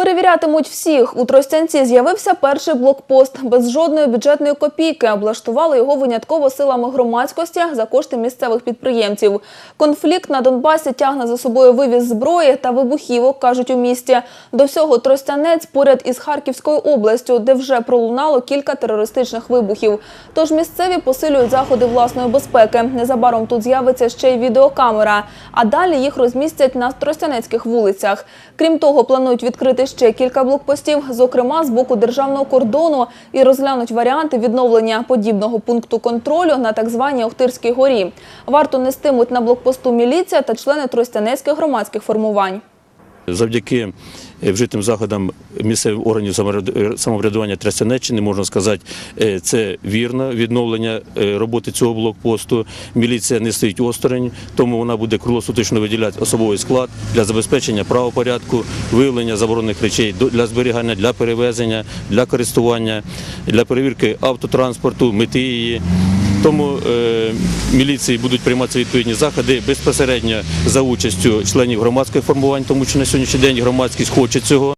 Перевірятимуть всіх. У Тростянці з'явився перший блокпост. Без жодної бюджетної копійки облаштували його винятково силами громадськості за кошти місцевих підприємців. Конфлікт на Донбасі тягне за собою вивіз зброї та вибухівок, кажуть у місті. До всього Тростянець поряд із Харківською областю, де вже пролунало кілька терористичних вибухів. Тож місцеві посилюють заходи власної безпеки. Незабаром тут з'явиться ще й відеокамера, а далі їх розмістять на тростянецьких вулицях. Крім того, планують відкрити ще кілька блокпостів, зокрема з боку державного кордону, і розглянуть варіанти відновлення подібного пункту контролю на так званій Охтирській горі. Варто нестимуть на блокпосту міліція та члени тростянецьких громадських формувань. Завдяки е, вжитим заходам місцевих органів самовряд- самоврядування Трясянеччини, можна сказати, е, це вірно відновлення е, роботи цього блокпосту. Міліція не стоїть осторонь, тому вона буде круглосуточно виділяти особовий склад для забезпечення правопорядку, виявлення заборонених речей для зберігання, для перевезення, для користування, для перевірки автотранспорту, мети її. Тому е, міліції будуть прийматися відповідні заходи безпосередньо за участю членів громадських формувань, тому що на сьогоднішній день громадськість хоче цього.